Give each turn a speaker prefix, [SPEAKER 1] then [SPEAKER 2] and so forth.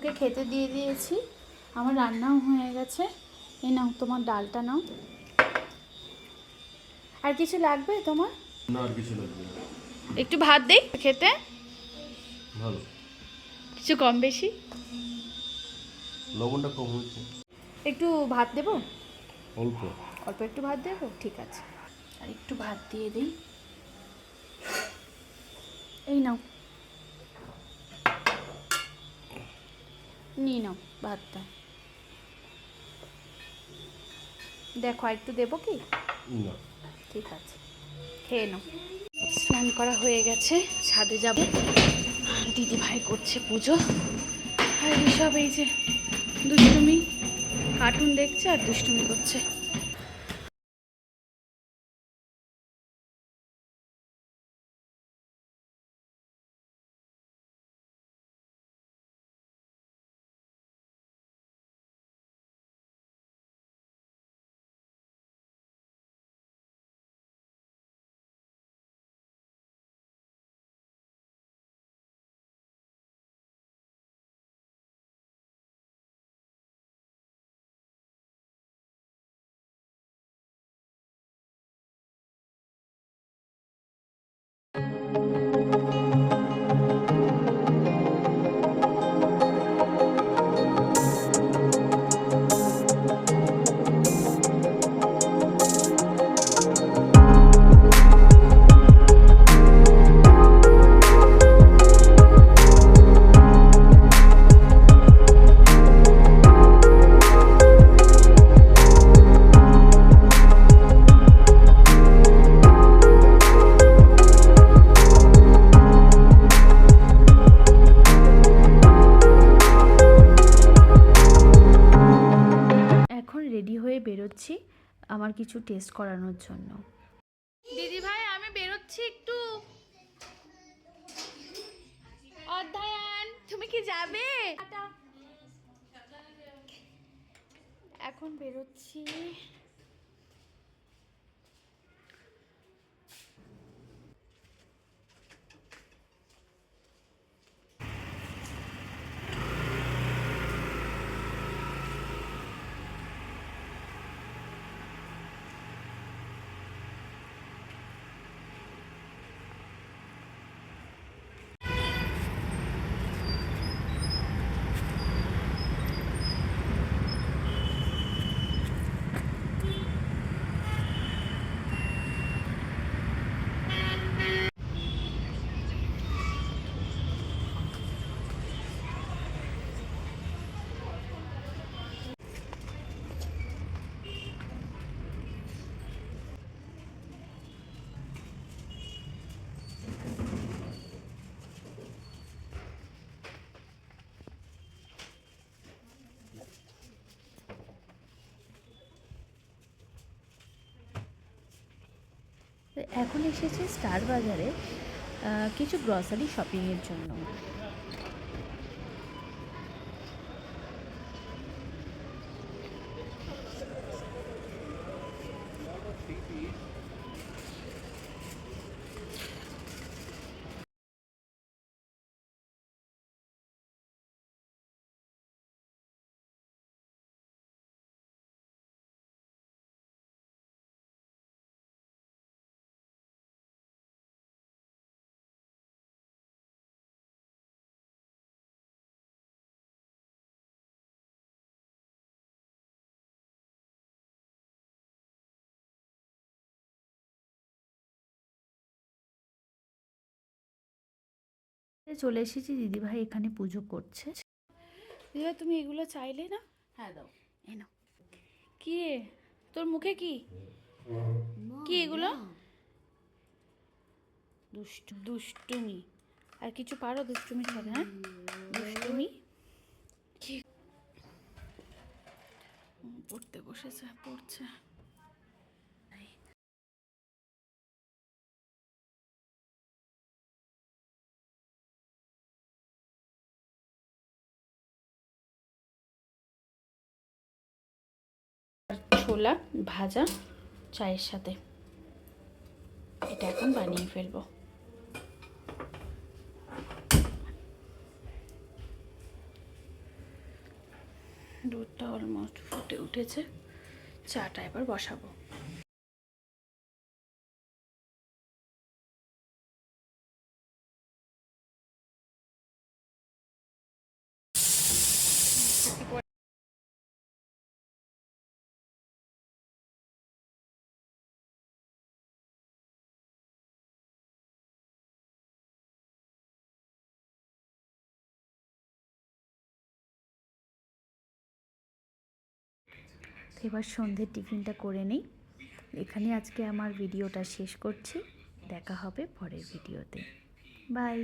[SPEAKER 1] ওকে খেতে দিয়ে দিয়েছি। আমার রান্নাও হয়ে গেছে। এই নাও তোমার ডালটা নাও। আর কিছু লাগবে তোমার?
[SPEAKER 2] না আর কিছু লাগবে
[SPEAKER 1] একটু ভাত দিই খেতে।
[SPEAKER 2] ভালো।
[SPEAKER 1] কিছু কম বেশি?
[SPEAKER 2] লবণটা কম হয়েছে।
[SPEAKER 1] একটু ভাত দেবো?
[SPEAKER 2] অল্প।
[SPEAKER 1] অল্প একটু ভাত দেবো? ঠিক আছে। আর একটু ভাত দিয়ে দিই। এই নাও। নিয়ে নাও ভাতটা। দেখো একটু দেবো কি? ঠিক আছে খেয়ে নাও। স্নান করা হয়ে গেছে ছাদে যাব। দিদি ভাই করছে পুজো। আর সব এই যে দুষ্টুমি কার্টুন দেখছে আর দুষ্টুমি করছে। বেরোচ্ছি আমার কিছু টেস্ট করানোর জন্য। দিদি ভাই আমি বেরোচ্ছি একটু। অধ্যায়ন তুমি কি যাবে? এখন বেরোচ্ছি। এখন এসেছি স্টার বাজারে কিছু গ্রসারি শপিংয়ের জন্য। চলে এসেছি দিদিভাই এখানে পুজো করছে। দিদা তুমি এগুলো চাইলে না?
[SPEAKER 3] হ্যাঁ দাও।
[SPEAKER 1] এই নাও। কি রে? তোর মুখে কি? কি এগুলো? দুষ্টু দুষ্টুমি। আর কিছু পারো দুষ্টুমি সাথে হ্যাঁ? দুষ্টুমি? কি? পড়তে বসেছে পড়ছে। ছোলা, ভাজা, চায়ের সাথে। এটা এখন বানিয়ে ফেলব।
[SPEAKER 4] দুধটা অলমোস্ট ফুটে উঠেছে। চাটা এবার বসাবো।
[SPEAKER 1] এবার সন্ধ্যের টিফিনটা করে নেই। এখানে আজকে আমার ভিডিওটা শেষ করছি। দেখা হবে পরের ভিডিওতে। বাই।